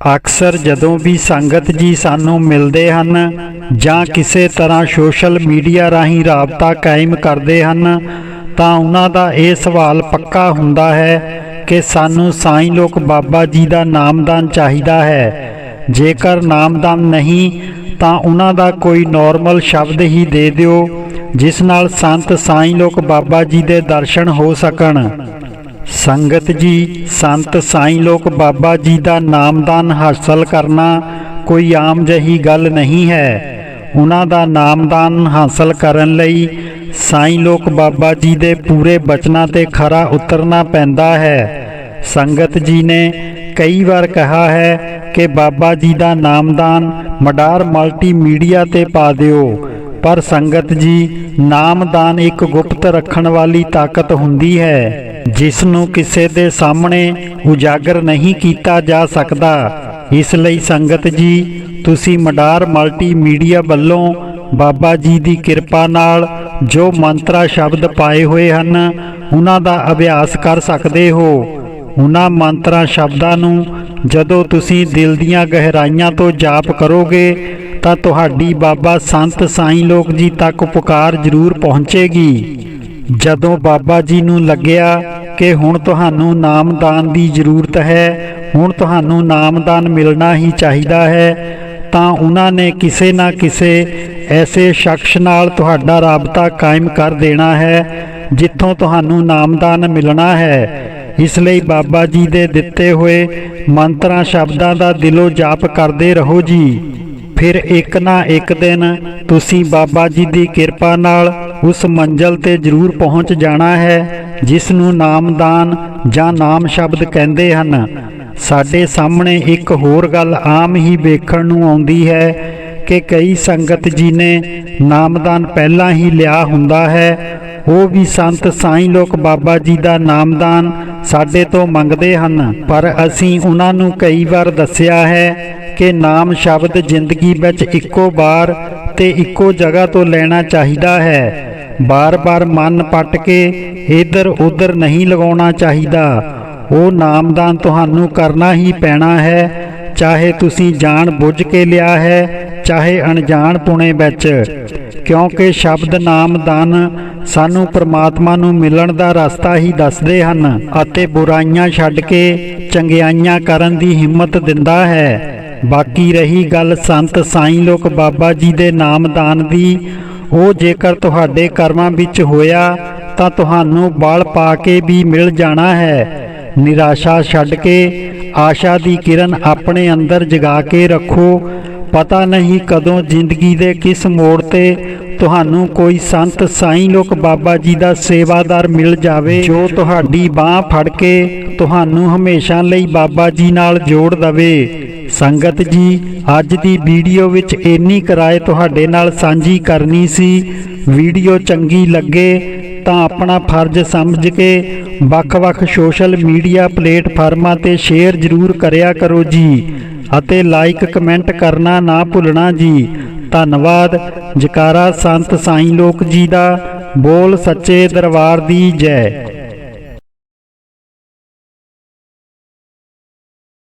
ਅਕਸਰ ਜਦੋਂ ਵੀ ਸੰਗਤ ਜੀ ਸਾਨੂੰ ਮਿਲਦੇ ਹਨ ਜਾਂ ਕਿਸੇ ਤਰ੍ਹਾਂ ਸੋਸ਼ਲ ਮੀਡੀਆ ਰਾਹੀਂ ਰਾਬਤਾ ਕਾਇਮ ਕਰਦੇ ਹਨ, ਤਾਂ ਉਹਨਾਂ ਦਾ ਇਹ ਸਵਾਲ ਪੱਕਾ ਹੁੰਦਾ ਹੈ ਕਿ ਸਾਨੂੰ ਸਾਈਂ ਲੋਕ ਬਾਬਾ ਜੀ ਦਾ ਨਾਮਦਾਨ ਚਾਹੀਦਾ ਹੈ। ਜੇਕਰ ਨਾਮਦਾਨ ਨਹੀਂ, ਤਾਂ ਉਹਨਾਂ ਦਾ ਕੋਈ ਨਾਰਮਲ ਸ਼ਬਦ ਹੀ ਦੇ ਦਿਓ, ਜਿਸ ਨਾਲ ਸੰਤ ਸਾਈਂ ਲੋਕ ਬਾਬਾ ਜੀ ਦੇ ਦਰਸ਼ਨ ਹੋ ਸਕਣ। ਸੰਗਤ ਜੀ, ਸੰਤ ਸਾਈਂ ਲੋਕ ਬਾਬਾ ਜੀ ਦਾ ਨਾਮਦਾਨ ਹਾਸਲ ਕਰਨਾ ਕੋਈ ਆਮ ਜਹੀ ਗੱਲ ਨਹੀਂ ਹੈ। ਉਹਨਾਂ ਦਾ ਨਾਮਦਾਨ ਹਾਸਲ ਕਰਨ ਲਈ ਸਾਈਂ ਲੋਕ ਬਾਬਾ ਜੀ ਦੇ ਪੂਰੇ ਬਚਨਾਂ ਤੇ ਖਰਾ ਉਤਰਨਾ ਪੈਂਦਾ ਹੈ। ਸੰਗਤ ਜੀ ਨੇ ਕਈ ਵਾਰ ਕਿਹਾ ਹੈ ਕਿ ਬਾਬਾ ਜੀ ਦਾ ਨਾਮਦਾਨ ਮਡਾਰ ਮਲਟੀਮੀਡੀਆ ਤੇ ਪਾ ਦਿਓ। ਪਰ ਸੰਗਤ ਜੀ, ਨਾਮਦਾਨ ਇੱਕ ਗੁਪਤ ਰੱਖਣ ਵਾਲੀ ਤਾਕਤ ਹੁੰਦੀ ਹੈ, ਜਿਸ ਨੂੰ ਕਿਸੇ ਦੇ ਸਾਹਮਣੇ ਉਜਾਗਰ ਨਹੀਂ ਕੀਤਾ ਜਾ ਸਕਦਾ। ਇਸ ਲਈ ਸੰਗਤ ਜੀ, ਤੁਸੀਂ ਮਡਾਰ ਮਲਟੀਮੀਡੀਆ ਵੱਲੋਂ ਬਾਬਾ ਜੀ ਦੀ ਕਿਰਪਾ ਨਾਲ ਜੋ ਮੰਤਰਾ ਸ਼ਬਦ ਪਾਏ ਹੋਏ ਹਨ, ਉਹਨਾਂ ਦਾ ਅਭਿਆਸ ਕਰ ਸਕਦੇ ਹੋ। ਉਹਨਾਂ ਮੰਤਰਾਂ ਸ਼ਬਦਾਂ ਨੂੰ ਜਦੋਂ ਤੁਸੀਂ ਦਿਲ ਦੀਆਂ ਗਹਿਰਾਈਆਂ ਤੋਂ ਜਾਪ ਕਰੋਗੇ ਤਾਂ ਤੁਹਾਡੀ ਬਾਬਾ ਸੰਤ ਸਾਈਂ ਲੋਕ ਜੀ ਤੱਕ ਪੁਕਾਰ ਜ਼ਰੂਰ ਪਹੁੰਚੇਗੀ। ਜਦੋਂ ਬਾਬਾ ਜੀ ਨੂੰ ਲੱਗਿਆ ਕਿ ਹੁਣ ਤੁਹਾਨੂੰ ਨਾਮਦਾਨ ਦੀ ਜ਼ਰੂਰਤ ਹੈ, ਹੁਣ ਤੁਹਾਨੂੰ ਨਾਮਦਾਨ ਮਿਲਣਾ ਹੀ ਚਾਹੀਦਾ ਹੈ, ਤਾਂ ਉਹਨਾਂ ਨੇ ਕਿਸੇ ਨਾ ਕਿਸੇ ਐਸੇ ਸ਼ਖਸ ਨਾਲ ਤੁਹਾਡਾ ਰਾਬਤਾ ਕਾਇਮ ਕਰ ਦੇਣਾ ਹੈ, ਜਿੱਥੋਂ ਤੁਹਾਨੂੰ ਨਾਮਦਾਨ ਮਿਲਣਾ ਹੈ। ਇਸ ਲਈ ਬਾਬਾ ਜੀ ਦੇ ਦਿੱਤੇ ਹੋਏ ਮੰਤਰਾਂ ਸ਼ਬਦਾਂ ਦਾ ਦਿਲੋਂ ਜਾਪ ਕਰਦੇ ਰਹੋ ਜੀ। ਫਿਰ ਇੱਕ ਨਾ ਇੱਕ ਦਿਨ ਤੁਸੀਂ ਬਾਬਾ ਜੀ ਦੀ ਕਿਰਪਾ ਨਾਲ ਉਸ ਮੰਜ਼ਲ ਤੇ ਜ਼ਰੂਰ ਪਹੁੰਚ ਜਾਣਾ ਹੈ ਜਿਸ ਨੂੰ ਨਾਮਦਾਨ ਜਾਂ ਨਾਮ ਸ਼ਬਦ ਕਹਿੰਦੇ ਹਨ। ਸਾਡੇ ਸਾਹਮਣੇ ਇੱਕ ਹੋਰ ਗੱਲ ਆਮ ਹੀ ਵੇਖਣ ਨੂੰ ਆਉਂਦੀ ਹੈ ਕਿ ਕਈ ਸੰਗਤ ਜੀ ਨੇ ਨਾਮਦਾਨ ਪਹਿਲਾਂ ਹੀ ਲਿਆ ਹੁੰਦਾ ਹੈ, ਉਹ ਵੀ ਸੰਤ ਸਾਈਂ ਲੋਕ ਬਾਬਾ ਜੀ ਦਾ ਨਾਮਦਾਨ ਸਾਡੇ ਤੋਂ ਮੰਗਦੇ ਹਨ। ਪਰ ਅਸੀਂ ਉਹਨਾਂ ਨੂੰ ਕਈ ਵਾਰ ਦੱਸਿਆ ਹੈ ਕਿ ਨਾਮ ਸ਼ਬਦ ਜ਼ਿੰਦਗੀ ਵਿੱਚ ਇੱਕੋ ਵਾਰ ਤੇ ਇੱਕੋ ਜਗ੍ਹਾ ਤੋਂ ਲੈਣਾ ਚਾਹੀਦਾ ਹੈ। ਬਾਰ-ਬਾਰ ਮਨ ਪੱਟ ਕੇ ਇੱਧਰ ਉੱਧਰ ਨਹੀਂ ਲਗਾਉਣਾ ਚਾਹੀਦਾ। ਉਹ ਨਾਮਦਾਨ ਤੁਹਾਨੂੰ ਕਰਨਾ ਹੀ ਪੈਣਾ ਹੈ, ਚਾਹੇ ਤੁਸੀਂ ਜਾਣ ਬੁੱਝ ਕੇ ਲਿਆ ਹੈ ਚਾਹੇ ਅਣਜਾਣ ਪੁਣੇ ਵਿੱਚ, ਕਿਉਂਕਿ ਸ਼ਬਦ ਨਾਮਦਾਨ ਸਾਨੂੰ ਪ੍ਰਮਾਤਮਾ ਨੂੰ ਮਿਲਣ ਦਾ ਰਸਤਾ ਹੀ ਦੱਸਦੇ ਹਨ ਅਤੇ ਬੁਰਾਈਆਂ ਛੱਡ ਕੇ ਚੰਗਿਆਈਆਂ ਕਰਨ ਦੀ ਹਿੰਮਤ ਦਿੰਦਾ ਹੈ। ਬਾਕੀ ਰਹੀ ਗੱਲ ਸੰਤ ਸਾਈਂ ਲੋਕ ਬਾਬਾ ਜੀ ਦੇ ਨਾਮਦਾਨ ਦੀ, ਉਹ ਜੇਕਰ ਤੁਹਾਡੇ ਕਰਮਾਂ ਵਿੱਚ ਹੋਇਆ ਤਾਂ ਤੁਹਾਨੂੰ ਬਲ ਪਾ ਕੇ ਵੀ ਮਿਲ ਜਾਣਾ ਹੈ। ਨਿਰਾਸ਼ਾ ਛੱਡ ਕੇ ਆਸ਼ਾ ਦੀ ਕਿਰਨ ਆਪਣੇ ਅੰਦਰ ਜਗਾ ਕੇ ਰੱਖੋ ਪਤਾ ਨਹੀਂ ਕਦੋਂ ਜ਼ਿੰਦਗੀ ਦੇ ਕਿਸ ਮੋੜ ਤੇ ਤੁਹਾਨੂੰ ਕੋਈ ਸੰਤ ਸਾਈਂ ਲੋਕ ਬਾਬਾ ਜੀ ਦਾ ਸੇਵਾਦਾਰ ਮਿਲ ਜਾਵੇ, ਜੋ ਤੁਹਾਡੀ ਬਾਹ ਫੜ ਕੇ ਤੁਹਾਨੂੰ ਹਮੇਸ਼ਾ ਲਈ ਬਾਬਾ ਜੀ ਨਾਲ ਜੋੜ ਦਵੇ। ਸੰਗਤ ਜੀ, ਅੱਜ ਦੀ ਵੀਡੀਓ ਵਿੱਚ ਇੰਨੀ ਕਿਰਾਏ ਤੁਹਾਡੇ ਨਾਲ ਸਾਂਝੀ ਕਰਨੀ ਸੀ। ਵੀਡੀਓ ਚੰਗੀ ਲੱਗੇ ਤਾਂ ਆਪਣਾ ਫਰਜ਼ ਸਮਝ ਕੇ ਵੱਖ-ਵੱਖ ਸੋਸ਼ਲ ਮੀਡੀਆ ਪਲੇਟਫਾਰਮਾਂ ਤੇ ਸ਼ੇਅਰ ਜ਼ਰੂਰ ਕਰਿਆ ਕਰੋ ਜੀ। ਅਤੇ ਲਾਈਕ ਕਮੈਂਟ ਕਰਨਾ ਨਾ ਭੁੱਲਣਾ ਜੀ। ਧੰਨਵਾਦ। ਜਕਾਰਾ ਸੰਤ ਸਾਈਂ ਲੋਕ ਜੀ ਦਾ। ਬੋਲ ਸੱਚੇ ਦਰਬਾਰ ਦੀ ਜੈ।